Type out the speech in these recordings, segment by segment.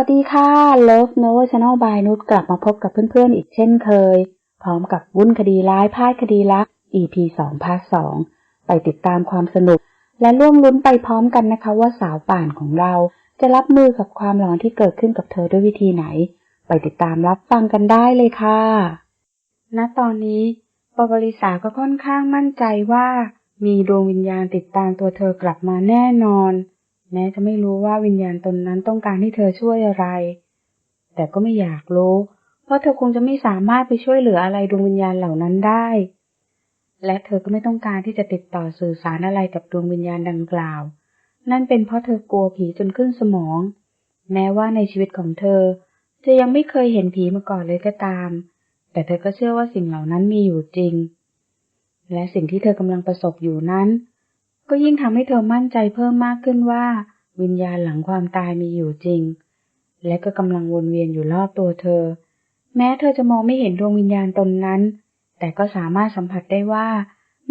สวัสดีค่ะ Love n o v e Channel by นุชกลับมาพบกับเพื่อนๆ อีกเช่นเคย พร้อมกับวุ่นคดีร้ายพ่ายคดีรัก EP 2 ภาค 2 ไปติดตามความสนุก และร่วมลุ้นไปพร้อมกันนะคะว่าสาวป่านของเรา จะรับมือกับความหลอนที่เกิดขึ้นกับเธอด้วยวิธีไหน ไปติดตามรับฟังกันได้เลยค่ะ ณตอนนี้ปบริษาก็ค่อนข้างมั่นใจว่า มีดวงวิญญาณติดตามตัวเธอกลับมาแน่นอน แม้จะไม่รู้ว่าวิญญาณตนนั้นต้องการให้เธอช่วยอะไร แต่ก็ไม่อยากรู้ เพราะเธอคงจะไม่สามารถไปช่วยเหลืออะไรดวงวิญญาณเหล่านั้นได้ และเธอก็ไม่ต้องการที่จะติดต่อสื่อสารอะไรกับดวงวิญญาณดังกล่าว นั่นเป็นเพราะเธอกลัวผีจนขึ้นสมอง แม้ว่าในชีวิตของเธอ จะยังไม่เคยเห็นผีมาก่อนเลยก็ตาม แต่เธอก็เชื่อว่าสิ่งเหล่านั้นมีอยู่จริง และสิ่งที่เธอกำลังประสบอยู่นั้น ก็ยิ่งทำให้เธอมั่นใจเพิ่มมากขึ้นว่า วิญญาณหลังความตายมีอยู่จริง และก็กำลังวนเวียนอยู่รอบตัวเธอ แม้เธอจะมองไม่เห็นดวงวิญญาณตนนั้น แต่ก็สามารถสัมผัสได้ว่า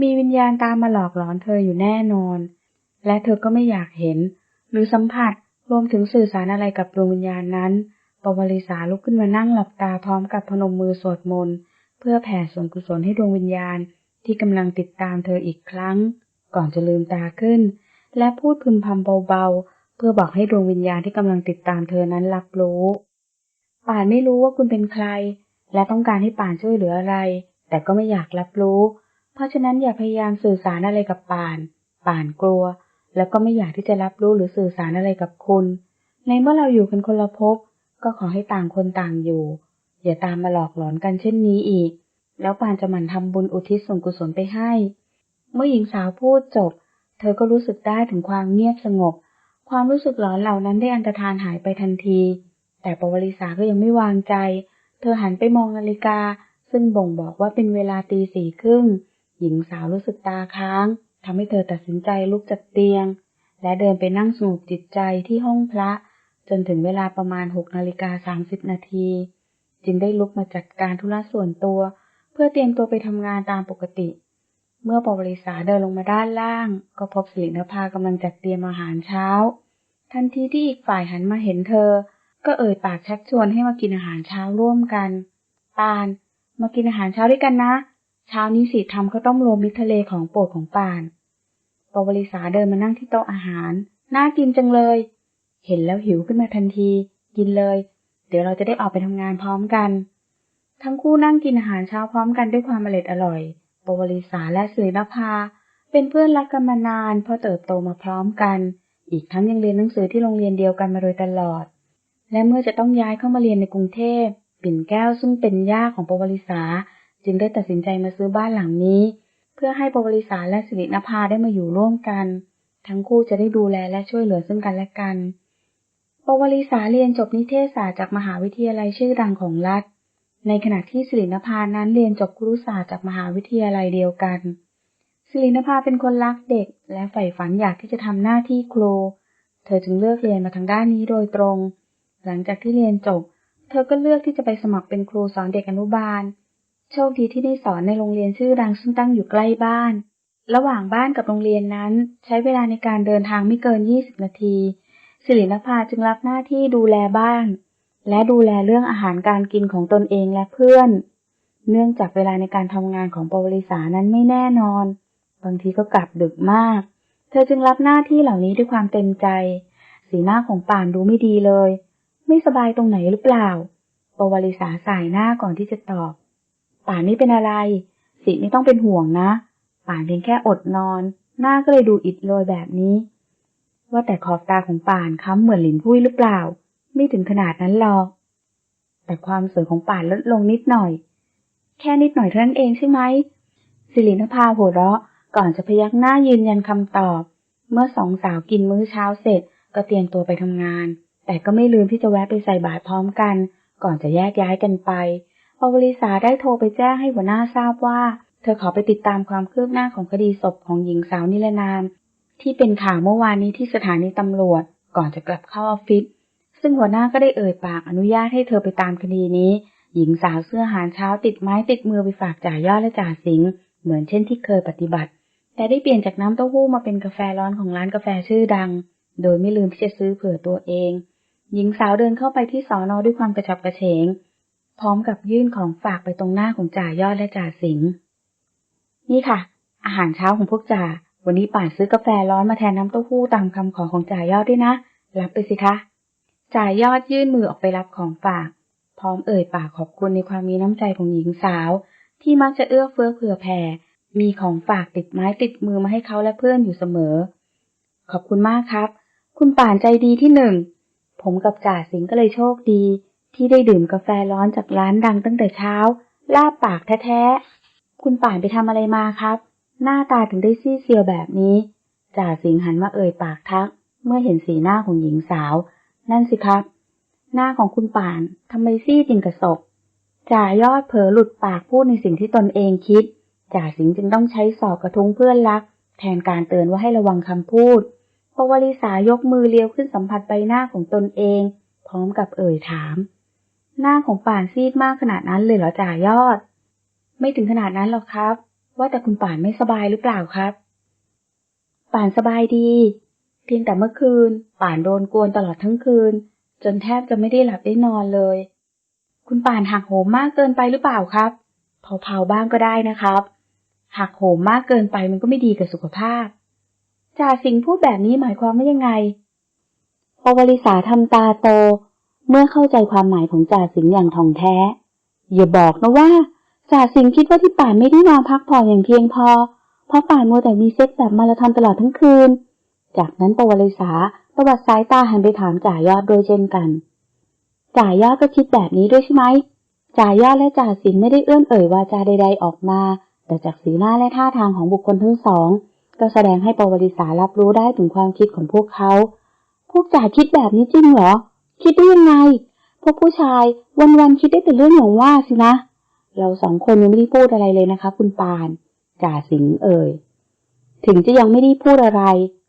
มีวิญญาณตามมาหลอกหลอนเธออยู่แน่นอน และเธอก็ไม่อยากเห็น หรือสัมผัสรวมถึงสื่อสารอะไรกับดวงวิญญาณนั้น ปวริสาลุกขึ้นมานั่งหลับตาพร้อมกับพนมมือสวดมนต์เพื่อแผ่ส่วนกุศลให้ดวงวิญญาณที่กำลังติดตามเธออีกครั้ง ก่อนจะลืมตาขึ้น และพูดพึมพำเบาๆ เพื่อบอกให้ดวงวิญญาณที่กำลังติดตามเธอนั้นรับรู้ ป่านไม่รู้ว่าคุณเป็นใคร และต้องการให้ป่านช่วยเหลืออะไร แต่ก็ไม่อยากรับรู้ เพราะฉะนั้นอย่าพยายามสื่อสารอะไรกับป่าน ป่านกลัว แล้วก็ไม่อยากที่จะรับรู้หรือสื่อสารอะไรกับคุณ ในเมื่อเราอยู่กันคนละภพก็ขอให้ต่างคนต่างอยู่ อย่าตามมาหลอกหลอนกันเช่นนี้อีก แล้วป่านจะหมั่นทำบุญอุทิศส่วนกุศลไปให้ เมื่อหญิงสาวพูดจบ เธอก็รู้สึกได้ถึงความเงียบสงบ ความรู้สึกหลอนเหล่านั้นได้อันตรธานหายไปทันที แต่ปวริสาก็ยังไม่วางใจ เธอหันไปมองนาฬิกา ซึ่งบ่งบอกว่าเป็นเวลาตีสี่ครึ่ง หญิงสาวรู้สึกตาค้างทำให้เธอตัดสินใจลุกจากเตียง และเดินไปนั่งสงบจิตใจที่ห้องพระ จนถึงเวลาประมาณหกนาฬิกาสามสิบนาที จึงได้ลุกมาจัดการธุระส่วนตัว เพื่อเตรียมตัวไปทำงานตามปกติ เมื่อปวริษาเดินลงมาด้านล่าง ก็พบสิรินภากำลังจัดเตรียมอาหารเช้า ทันทีที่อีกฝ่ายหันมาเห็นเธอ ก็เอ่ยปากชักชวนให้มากินอาหารเช้าร่วมกัน ปาน มากินอาหารเช้าด้วยกันนะ เช้านี้สิทำข้าวต้มรวมมิตรทะเลของโปรดของปาน ปวริษาเดินมานั่งที่โต๊ะอาหาร น่ากินจังเลย เห็นแล้วหิวขึ้นมาทันที กินเลย เดี๋ยวเราจะได้ออกไปทำงานพร้อมกัน ทั้งคู่นั่งกินอาหารเช้าพร้อมกันด้วยความอร่อยอร่อย ปวริษาและสิรินภา เป็นเพื่อนรักกันมานานพราะเติบโตมาพร้อมกัน อีกทั้งยังเรียนหนังสือที่โรงเรียนเดียวกันมาโดยตลอด และเมื่อจะต้องย้ายเข้ามาเรียนในกรุงเทพปิ่นแก้วซึ่งเป็นย่าของปวริษาจึงได้ตัดสินใจมาซื้อบ้านหลังนี้ เพื่อให้ปวริษาและสิรินภาได้มาอยู่ร่วมกัน ทั้งคู่จะได้ดูแลและช่วยเหลือซึ่งกันและกันปวริษาเรียนจบนิเทศศาสตร์จากมหาวิทยาลัยชื่อดังของรัฐ ในขณะที่สิรินภานั้นเรียนจบครุศาสตร์จากมหาวิทยาลัยเดียวกัน สิรินภาเป็นคนรักเด็ก และใฝ่ฝันอยากที่จะทำหน้าที่ครู เธอจึงเลือกเรียนมาทางด้านนี้โดยตรง หลังจากที่เรียนจบ เธอก็เลือกที่จะไปสมัครเป็นครูสอนเด็กอนุบาล โชคดีที่ได้สอนในโรงเรียนชื่อดังซึ่งตั้งอยู่ใกล้บ้าน ระหว่างบ้านกับโรงเรียนนั้น ใช้เวลาในการเดินทางไม่เกิน 20 นาที สิรินภาจึงรับหน้าที่ดูแลบ้าน และดูแลเรื่องอาหารการกินของตนเองและเพื่อน เนื่องจากเวลาในการทำงานของปวริษานั้นไม่แน่นอน บางทีก็กลับดึกมาก เธอจึงรับหน้าที่เหล่านี้ด้วยความเต็มใจ สีหน้าของป่านดูไม่ดีเลย ไม่สบายตรงไหนหรือเปล่า ปวริษาสายหน้าก่อนที่จะตอบ ป่านไม่เป็นอะไร สิไม่ต้องเป็นห่วงนะ ป่านเพียงแค่อดนอน หน้าก็เลยดูอิดโรยแบบนี้ ว่าแต่ขอบตาของป่านค้ำเหมือนหลินพุ้ยหรือเปล่า ไม่ถึงขนาดนั้นหรอก แต่ความสวยของป่านลดลงนิดหน่อย แค่นิดหน่อยเท่านั้นเองใช่ไหมสิรินภาหัวเราะก่อนจะพยักหน้ายืนยันคำตอบ เมื่อสองสาวกินมื้อเช้าเสร็จก็เตรียมตัวไปทำงาน แต่ก็ไม่ลืมที่จะแวะไปใส่บาตรพร้อมกัน ก่อนจะแยกย้ายกันไปปวริษาได้โทรไปแจ้งให้หัวหน้าทราบว่า เธอขอไปติดตามความคืบหน้าของคดีศพของหญิงสาวนิรนาม ที่เป็นข่าวเมื่อวานนี้ที่สถานีตำรวจ ก่อนจะกลับเข้าออฟฟิศ ซึ่งหัวหน้าก็ได้เอ่ยปากอนุญาตให้เธอไปตามคดีนี้ หญิงสาวเสื้อหารเช้าติดไม้ติดมือไปฝากจ่ายอดและจ่าสิงเหมือนเช่นที่เคยปฏิบัติ แต่ได้เปลี่ยนจากน้ำเต้าหู้มาเป็นกาแฟร้อนของร้านกาแฟชื่อดัง โดยไม่ลืมที่จะซื้อเผื่อตัวเอง หญิงสาวเดินเข้าไปที่สอนอด้วยความกระฉับกระเฉง พร้อมกับยื่นของฝากไปตรงหน้าของจ่ายอดและจ่าสิงนี่ค่ะ อาหารเช้าของพวกจ่าวันนี้ป่านซื้อกาแฟร้อนมาแทนน้ำเต้าหู้ตามคำขอของจ่ายอดด้วยนะ รับไปสิคะ จ่ายยอดยื่นมือออกไปรับของฝาก พร้อมเอ่ยปากขอบคุณในความมีน้ำใจของหญิงสาว ที่มักจะเอื้อเฟื้อเผื่อแผ่ มีของฝากติดไม้ติดมือมาให้เขาและเพื่อนอยู่เสมอ ขอบคุณมากครับ คุณป่านใจดีที่หนึ่ง ผมกับจ่าสิงก็เลยโชคดี ที่ได้ดื่มกาแฟร้อนจากร้านดังตั้งแต่เช้า ลาบปากแท้ๆ คุณป่านไปทำอะไรมาครับ หน้าตาถึงได้ซีเซียวแบบนี้ จ่าสิงหันมาเอ่ยปากทัก เมื่อเห็นสีหน้าของหญิงสาว นั่นสิครับ หน้าของคุณป่านทำไมซีดจริงกระศพจ่ายอดเผลอหลุดปากพูดในสิ่งที่ตนเองคิดจ่าสิงห์จึงต้องใช้สอบกระทุ้งเพื่อนรัก แทนการเตือนว่าให้ระวังคำพูดปวลิสายกมือเลี้ยวขึ้นสัมผัสใบหน้าของตนเอง พร้อมกับเอ่ยถาม หน้าของป่านซีดมากขนาดนั้นเลยเหรอจ่ายอด ไม่ถึงขนาดนั้นหรอกครับ ว่าแต่คุณป่านไม่สบายหรือเปล่าครับ ป่านสบายดี เพียงแต่เมื่อคืน ป่านโดนกวนตลอดทั้งคืน จนแทบจะไม่ได้หลับได้นอนเลย คุณป่านหักโหมมากเกินไปหรือเปล่าครับเผาๆบ้างก็ได้นะครับ หักโหมมากเกินไปมันก็ไม่ดีกับสุขภาพจ่าสิงพูดแบบนี้หมายความว่ายังไงปวลิสาทำตาโต เมื่อเข้าใจความหมายของจ่าสิงอย่างท่องแท้ อย่าบอกนะว่าจ่าสิงคิดว่าที่ป่านไม่ได้นอนพักผ่อนอย่างเพียงพอ เพราะป่านมัวแต่มีเซ็กซ์แบบมาราธอนตลอดทั้งคืน จากนั้นปวลิสาประวัติสายตาหันไปถามจ่ายอดโดยเช่นกัน จ่ายอดก็คิดแบบนี้ด้วยใช่ไหมจ่ายอดและจ่าสิงไม่ได้เอื้อนเอ่ยวาจาใด ๆออกมา แต่จากสีหน้าและท่าทางของบุคคลทั้งสอง ก็แสดงให้ปวลิสารับรู้ได้ถึงความคิดของพวกเขา พวกจ่าคิดแบบนี้จริงเหรอ คิดได้ยังไง พวกผู้ชายวันๆคิดได้แต่เรื่องอย่างว่าสินะ เราสองคนยังไม่ได้พูดอะไรเลยนะคะ คุณปาน จ่าสิงเอ่ย ถึงจะยังไม่ได้พูดอะไร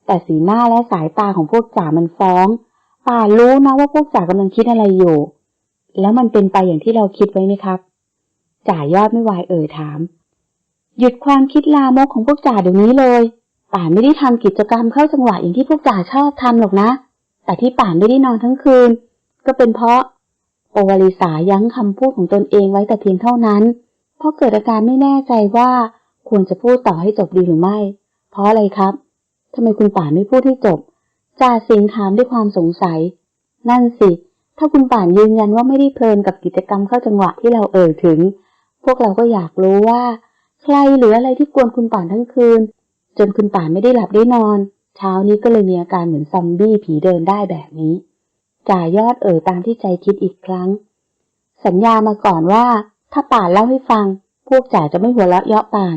แต่สีหน้าและสายตาของพวกจ่ามันฟ้องป่านรู้นะว่าพวกจ่ากำลังคิดอะไรอยู่ แล้วมันเป็นไปอย่างที่เราคิดไว้ไหมครับ จ่ายอดไม่วายเอ่ยถาม หยุดความคิดลามกของพวกจ่าเดี๋ยวนี้เลยป่านไม่ได้ทำกิจกรรมเข้าจังหวะอย่างที่พวกจ่าชอบทำหรอกนะ แต่ที่ป่านไม่ได้นอนทั้งคืน ก็เป็นเพราะปวลิสายั้งคำพูดของตนเองไว้แต่เพียงเท่านั้น เพราะเกิดอาการไม่แน่ใจว่าควรจะพูดต่อให้จบดีหรือไม่ เพราะอะไรครับ ทำไมคุณป่านไม่พูดให้จบจ่าสิงห์ถามด้วยความสงสัย นั่นสิ ถ้าคุณป่านยืนยันว่าไม่ได้เพลินกับกิจกรรมเข้าจังหวะที่เราเอ่ยถึง พวกเราก็อยากรู้ว่า ใครหรืออะไรที่กวนคุณป่านทั้งคืน จนคุณป่านไม่ได้หลับได้นอน เช้านี้ก็เลยมีอาการเหมือนซอมบี้ผีเดินได้แบบนี้จ่ายอดเอ่ยตามที่ใจคิดอีกครั้ง สัญญามาก่อนว่า ถ้าป่านเล่าให้ฟัง พวกจ่าจะไม่หัวเราะเยาะป่าน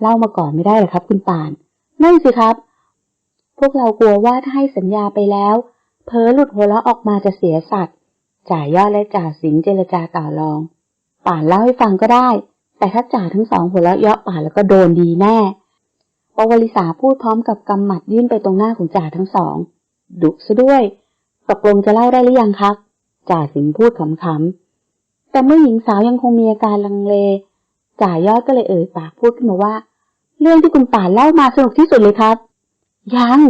เล่ามาก่อนไม่ได้หรอครับ คุณป่าน นั่นสิครับ พวกเรากลัวว่าถ้าให้สัญญาไปแล้ว เพอหลุดหัวเราะออกมาจะเสียสัตว์จ่ายอดและจ่าสิงเจรจาต่อรอง ป่านเล่าให้ฟังก็ได้ แต่ถ้าจ่าทั้งสองหัวเราะเยาะป่านแล้วก็โดนดีแน่ปวลิสาพูดพร้อมกับกำหมัดยื่นไปตรงหน้าของจ่าทั้งสอง ดุซะด้วย ตกลงจะเล่าได้หรือยังครับจ่าสิงพูดขำๆ แต่เมื่อหญิงสาวยังคงมีอาการลังเล จ่ายอดก็เลยเอ่ยปากพูดขึ้นมาว่า เรื่องที่คุณป่านเล่ามาสนุกที่สุดเลยครับ ยัง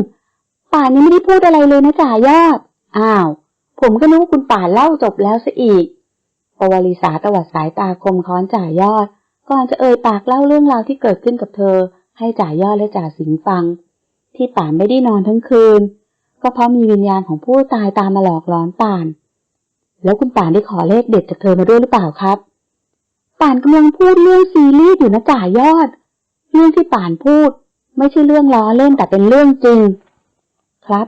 ป่านยังไม่ได้พูดอะไรเลยนะจ่ายอดอ้าว ผมก็นึกว่าคุณป่านเล่าจบแล้วซะอีกปวลิสาตวัดสายตาคมค้อนจ่ายอด ก่อนจะเอ่ยปากเล่าเรื่องราวที่เกิดขึ้นกับเธอ ให้จ่ายอดและจ่าสิงฟัง ที่ป่านไม่ได้นอนทั้งคืน ก็เพราะมีวิญญาณของผู้ตายตามมาหลอกหลอนป่าน แล้วคุณป่านได้ขอเลขเด็ดจากเธอมาด้วยหรือเปล่าครับ ป่านกำลังพูดเรื่องซีรีส์อยู่นะจ่ายอด เรื่องที่ป่านพูด ไม่ใช่เรื่องล้อเล่นแต่เป็นเรื่องจริง ครับ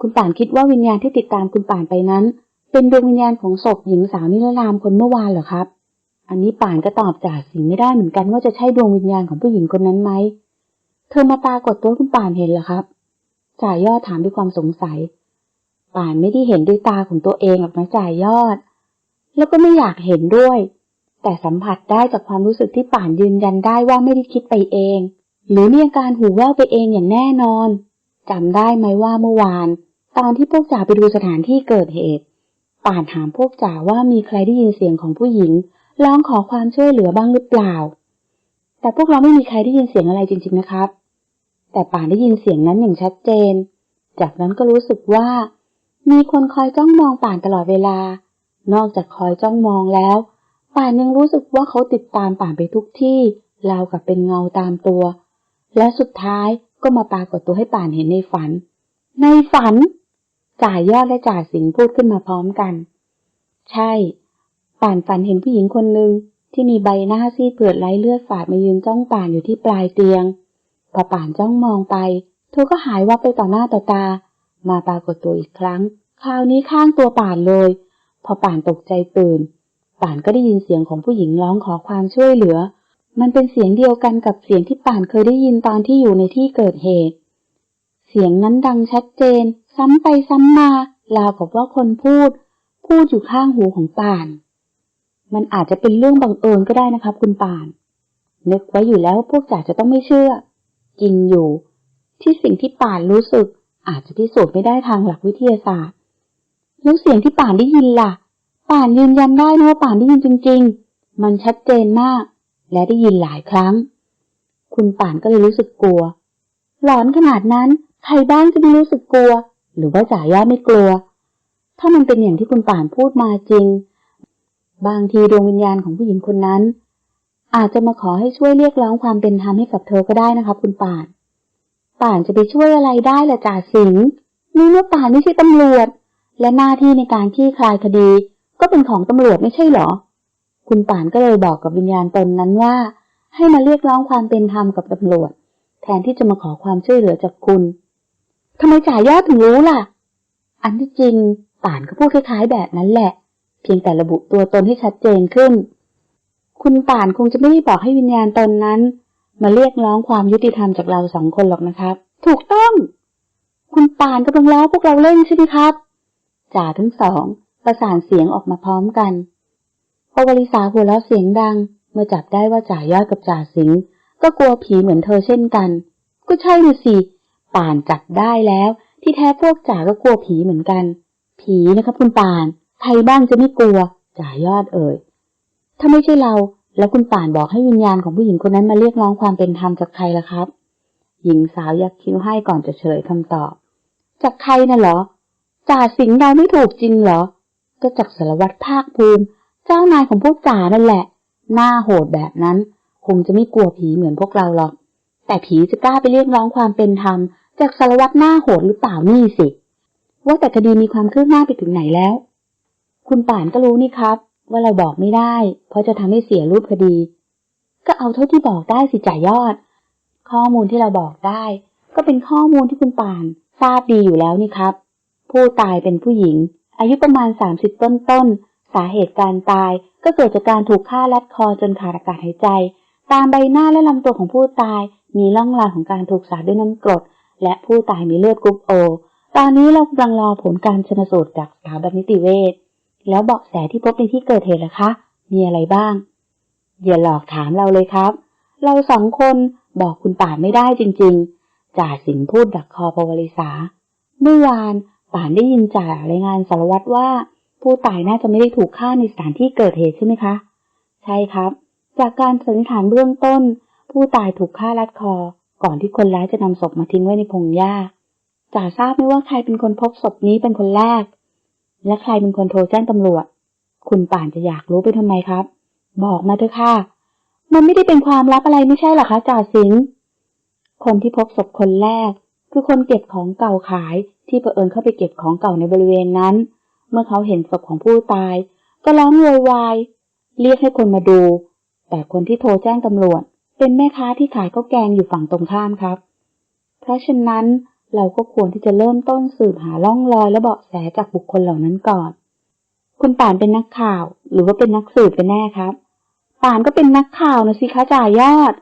คุณป่านคิดว่าวิญญาณที่ติดตามคุณป่านไปนั้น เป็นดวงวิญญาณของศพหญิงสาวนิรนามคนเมื่อวานเหรอครับ อันนี้ป่านก็ตอบจ่าสิงไม่ได้เหมือนกันว่าจะใช่ดวงวิญญาณของผู้หญิงคนนั้นไหม เธอมาปรากฏตัวคุณป่านเห็นเหรอครับจ่ายยอดถามด้วยความสงสัย ป่านไม่ได้เห็นด้วยตาของตัวเองหรอกนะจ่ายยอด แล้วก็ไม่อยากเห็นด้วย แต่สัมผัสได้จากความรู้สึกที่ป่านยืนยันได้ว่าไม่ได้คิดไปเอง หรือมีอาการหูแว่วไปเองอย่างแน่นอนจำได้ไหมว่าเมื่อวาน ตอนที่พวกจ่าไปดูสถานที่เกิดเหตุ ป่านถามพวกจ่าว่ามีใครได้ยินเสียงของผู้หญิงร้องขอความช่วยเหลือบ้างหรือเปล่า แต่พวกเราไม่มีใครได้ยินเสียงอะไรจริง ๆนะครับ แต่ป่านได้ยินเสียงนั้นอย่างชัดเจน จากนั้นก็รู้สึกว่า มีคนคอยจ้องมองป่านตลอดเวลา นอกจากคอยจ้องมองแล้ว ป่านยังรู้สึกว่าเขาติดตามป่านไปทุกที่ราวกับเป็นเงาตามตัว และสุดท้ายก็มาปรากฏตัวให้ป่านเห็นในฝัน ในฝัน จ่ายยอดและจ่าสิงพูดขึ้นมาพร้อมกัน ใช่ ป่านฝันเห็นผู้หญิงคนหนึ่งที่มีใบหน้าซีดเผือดไร้เลือดฝาดมายืนจ้องป่านอยู่ที่ปลายเตียง พอป่านจ้องมองไป เธอก็หายวับไปต่อหน้าต่อตา มาปรากฏตัวอีกครั้ง คราวนี้ข้างตัวป่านเลย พอป่านตกใจตื่น ป่านก็ได้ยินเสียงของผู้หญิงร้องขอความช่วยเหลือ มันเป็นเสียงเดียวกันกับเสียงที่ป่านเคยได้ยินตอนที่อยู่ในที่เกิดเหตุ เสียงนั้นดังชัดเจน ซ้ำไปซ้ำมาราวกับว่าคนพูด พูดอยู่ข้างหูของป่าน มันอาจจะเป็นเรื่องบังเอิญก็ได้นะครับ คุณป่าน นึกไว้อยู่แล้วพวกจ่าจะต้องไม่เชื่อ จริงอยู่ ที่สิ่งที่ป่านรู้สึก อาจจะพิสูจน์ไม่ได้ทางหลักวิทยาศาสตร์แล้วเสียงที่ป่านได้ยินล่ะ ป่านยืนยันได้นะว่าป่านได้ยินจริง ๆ มันชัดเจนมาก และได้ยินหลายครั้ง คุณป่านก็เลยรู้สึกกลัว หลอนขนาดนั้น ใครบ้างจะไม่รู้สึกกลัว หรือว่าจ่าย่าไม่กลัว ถ้ามันเป็นอย่างที่คุณป่านพูดมาจริง บางทีดวงวิญญาณของผู้หญิงคนนั้น อาจจะมาขอให้ช่วยเรียกร้องความเป็นธรรมให้กับเธอก็ได้นะครับ คุณป่าน ป่านจะไปช่วยอะไรได้ล่ะจ่าสิงนี่เมื่อป่านไม่ใช่ตำรวจ และหน้าที่ในการคลี่คลายคดี ก็เป็นของตำรวจไม่ใช่เหรอ คุณป่านก็เลยบอกกับวิญญาณตนนั้นว่า ให้มาเรียกร้องความเป็นธรรมกับตำรวจ แทนที่จะมาขอความช่วยเหลือจากคุณทำไมจ่ายยอดถึงรู้ล่ะ อันที่จริงป่านก็พูดคล้ายๆแบบนั้นแหละ เพียงแต่ระบุตัวตนให้ชัดเจนขึ้น คุณป่านคงจะไม่ได้บอกให้วิญญาณตนนั้น มาเรียกร้องความยุติธรรมจากเราสองคนหรอกนะครับ ถูกต้อง คุณป่านกำลังล้อพวกเราเล่นใช่ไหมครับจ่าทั้งสอง ประสานเสียงออกมาพร้อมกันพอวลิสาหัวเราะเสียงดัง เมื่อจับได้ว่าจ่ายอดกับจ่าสิงก็กลัวผีเหมือนเธอเช่นกัน ก็ใช่น่สิ ป่านจับได้แล้ว ที่แท้พวกจ่าก็กลัวผีเหมือนกัน ผีนะครับคุณป่าน ใครบ้างจะไม่กลัว จ่ายอดเอ่ย ถ้าไม่ใช่เรา แล้วคุณป่านบอกให้วิญญาณของผู้หญิงคนนั้นมาเรียกร้องความเป็นธรรมจากใครล่ะครับ หญิงสาวยักคิ้วให้ก่อนจะเฉลยคำตอบ จากใครน่ะเหรอ จ่าสิงเราไม่ถูกจริงเหรอ ก็จากสารวัตรภาคภูมิ เจ้านายของพวกจ่านั่นแหละ หน้าโหดแบบนั้น คงจะไม่กลัวผีเหมือนพวกเราหรอก แต่ผีจะกล้าไปเรียกร้องความเป็นธรรม จากสารวัตรหน้าโหดหรือเปล่านี่สิ ว่าแต่คดีมีความคืบหน้าไปถึงไหนแล้ว คุณป่านก็รู้นี่ครับ ว่าเราบอกไม่ได้ เพราะจะทำให้เสียรูปคดี ก็เอาเท่าที่บอกได้สิจ่ายอด ข้อมูลที่เราบอกได้ ก็เป็นข้อมูลที่คุณป่านทราบดีอยู่แล้วนี่ครับ ผู้ตายเป็นผู้หญิง อายุประมาณ 30 ต้นต้น สาเหตุการตายก็เกิดจากการถูกฆ่ารัดคอจนขาดอากาศหายใจ ตามใบหน้าและลำตัวของผู้ตายมีร่องรอยของการถูกสาดด้วยน้ำกรด และผู้ตายมีเลือดกรุ๊ปโอ ตอนนี้เรากำลังรอผลการชนสูตรจากสถาบันนิติเวช แล้วเบาะแสที่พบในที่เกิดเหตุล่ะคะ มีอะไรบ้าง อย่าหลอกถามเราเลยครับ เราสองคนบอกคุณป่านไม่ได้จริง ๆจ่าสิงพูดดักคอปวลิสาเมื่อวาน ปานได้ยินจ่ารายงานสารวัตรว่า ผู้ตายน่าจะไม่ได้ถูกฆ่าในสถานที่เกิดเหตุใช่ไหมคะ ใช่ครับ จากการสันนิษฐานเบื้องต้น ผู้ตายถูกฆ่ารัดคอ ก่อนที่คนร้ายจะนำศพมาทิ้งไว้ในพงหญ้าจ่าทราบไหมว่าใครเป็นคนพบศพนี้เป็นคนแรก และใครเป็นคนโทรแจ้งตำรวจ คุณป่านจะอยากรู้ไปทำไมครับ บอกมาเถอะค่ะ มันไม่ได้เป็นความลับอะไรไม่ใช่หรอคะจ่าสิงคนที่พบศพคนแรก คือคนเก็บของเก่าขาย ที่เผอิญเข้าไปเก็บของเก่าในบริเวณนั้น เมื่อเขาเห็นศพของผู้ตาย ก็ร้องโวยวายเรียกให้คนมาดู แต่คนที่โทรแจ้งตำรวจ เป็นแม่ค้าที่ขายข้าวแกงอยู่ฝั่งตรงข้ามครับ เพราะฉะนั้นเราก็ควรที่จะเริ่มต้นสืบหาร่องรอยและเบาะแสจากบุคคลเหล่านั้นก่อน คุณป่านเป็นนักข่าว หรือว่าเป็นนักสืบกันแน่ครับ ป่านก็เป็นนักข่าวนะสิคะจ่ายอด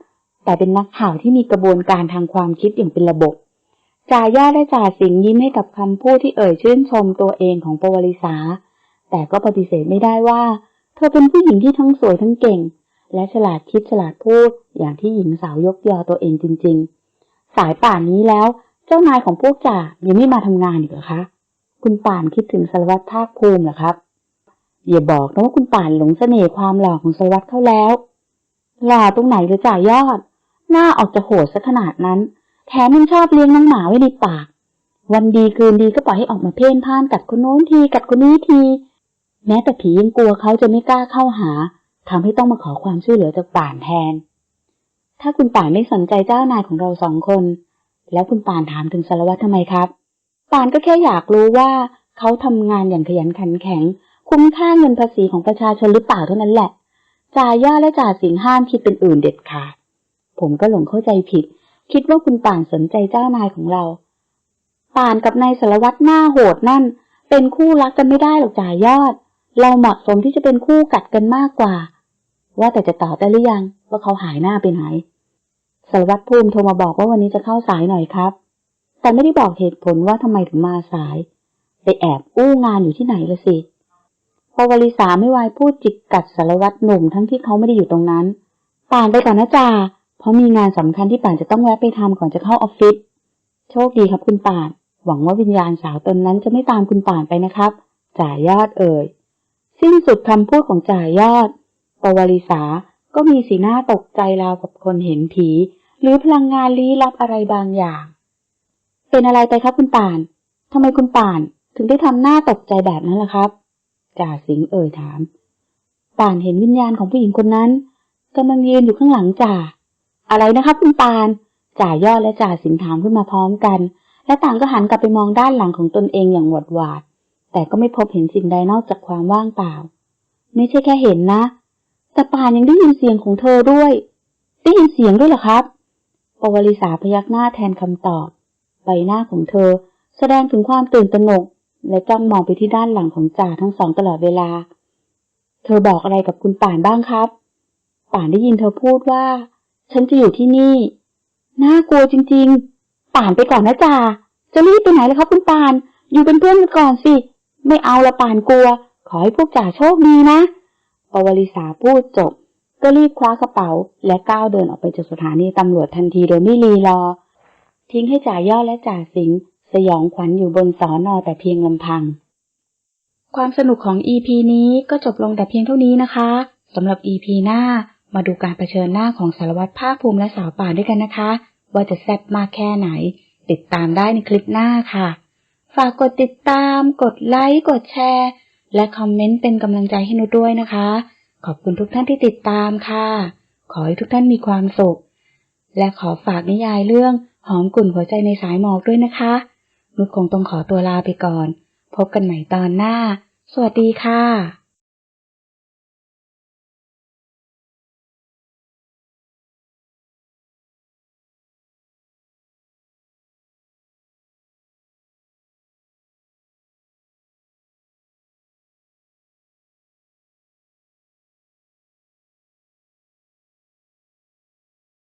แต่เป็นนักข่าวที่มีกระบวนการทางความคิดอย่างเป็นระบบ จ่ายอดและจ่าสิงยิ้มให้กับคำพูดที่เอ่ยชื่นชมตัวเองของปวลิสาแต่ก็ปฏิเสธไม่ได้ว่า เธอเป็นผู้หญิงที่ทั้งสวยทั้งเก่ง และฉลาดคิดฉลาดพูดอย่างที่หญิงสาวยกยอตัวเองจริง ๆ สายป่านนี้แล้ว เจ้านายของพวกจ่ายังไม่มาทำงานอีกเหรอคะ คุณป่านคิดถึงสารวัตรภาคภูมิเหรอครับอย่าบอกนะว่าคุณป่านหลงเสน่ห์ความหล่อของสารวัตรเขาแล้วหล่อตรงไหนหรือจ่ายอด หน้าออกจะโหดซะขนาดนั้น แถมยังชอบเลี้ยงน้องหมาไว้ในปาก วันดีคืนดีก็ปล่อยให้ออกมาเพ่นพ่านกัดคนโน้นทีกัดคนนี้ที แม้แต่ผียังกลัวเขาจะไม่กล้าเข้าหาทำให้ต้องมาขอความช่วยเหลือจากป่านแทน ถ้าคุณป่านไม่สนใจเจ้านายของเราสองคน แล้วคุณป่านถามถึงสารวัตรทำไมครับ ป่านก็แค่อยากรู้ว่าเขาทำงานอย่างขยันขันแข็ง คุ้มค่าเงินภาษีของประชาชนหรือเปล่าเท่านั้นแหละจ่ายย่าและจ่าสิงห์ห้ามคิดเป็นอื่นเด็ดขาดผมก็หลงเข้าใจผิด คิดว่าคุณป่านสนใจเจ้านายของเรา ป่านกับนายสารวัตรหน้าโหดนั่น เป็นคู่รักกันไม่ได้หรอกจ่ายอด เราเหมาะสมที่จะเป็นคู่กัดกันมากกว่า ว่าแต่จะตอบได้หรือยังว่าเขาหายหน้าไปไหนสารวัตรภูมิโทรมาบอกว่าวันนี้จะเข้าสายหน่อยครับ แต่ไม่ได้บอกเหตุผลว่าทำไมถึงมาสาย ไปแอบอู้งานอยู่ที่ไหนละสิพอวลิสาไม่วายพูดจิกกัดสารวัตรหนุ่มทั้งที่เขาไม่ได้อยู่ตรงนั้น ป่านไปก่อนนะจ่า เพราะมีงานสำคัญที่ป่านจะต้องแวะไปทำก่อนจะเข้าออฟฟิศ โชคดีครับคุณป่าน หวังว่าวิญญาณสาวตนนั้นจะไม่ตามคุณป่านไปนะครับ จ่ายอดเอ่ย สิ้นสุดคำพูดของจ่ายอด ปวลิสา ก็มีสีหน้าตกใจราวกับคนเห็นผี หรือพลังงานลี้ลับอะไรบางอย่าง เป็นอะไรไปครับคุณป่านทำไมคุณป่านถึงได้ทำหน้าตกใจแบบนั้นล่ะครับ จ่าสิงเอ่ยถาม ป่านเห็นวิญญาณของผู้หญิงคนนั้นกำลังยืนอยู่ข้างหลังจ่า อะไรนะครับคุณปาน จ่ายอดและจ่าสิงห์ถามขึ้นมาพร้อมกัน และต่างก็หันกลับไปมองด้านหลังของตนเองอย่างหวาดหวาด แต่ก็ไม่พบเห็นสิ่งใดนอกจากความว่างเปล่า ไม่ใช่แค่เห็นนะ แต่ปานยังได้ยินเสียงของเธอด้วย ได้ยินเสียงด้วยเหรอครับ ปวลิสาพยักหน้าแทนคำตอบ ใบหน้าของเธอ แสดงถึงความตื่นตระหนก และจ้องมองไปที่ด้านหลังของจ่าทั้งสองตลอดเวลา เธอบอกอะไรกับคุณป่านบ้างครับ ป่านได้ยินเธอพูดว่า ฉันจะอยู่ที่นี่ น่ากลัวจริง ๆ ป่านไปก่อนนะจ่า จะรีบไปไหนล่ะครับคุณป่าน อยู่เป็นเพื่อนกันก่อนสิ ไม่เอาละป่านกลัว ขอให้พวกจ่าโชคดีนะปวลิสาพูดจบ ก็รีบคว้ากระเป๋า และก้าวเดินออกไปจากสถานีตำรวจทันทีโดยไม่รีรอ ทิ้งให้จ่ายอดและจ่าสิงสยองขวัญอยู่บนสอนอแต่เพียงลำพัง ความสนุกของ EP นี้ก็จบลงแต่เพียงเท่านี้นะคะสำหรับ EP หน้า มาดูการเผชิญหน้าของสารวัตรภาคภูมิและสาวป่าด้วยกันนะคะ ว่าจะแซ่บมากแค่ไหน ติดตามได้ในคลิปหน้าค่ะ ฝากกดติดตาม กดไลค์ กดแชร์ และคอมเมนต์เป็นกำลังใจให้นุชด้วยนะคะ ขอบคุณทุกท่านที่ติดตามค่ะ ขอให้ทุกท่านมีความสุข และขอฝากนิยายเรื่องหอมกลุ่นหัวใจในสายหมอกด้วยนะคะ นุชคงต้องขอตัวลาไปก่อน พบกันใหม่ตอนหน้า สวัสดีค่ะ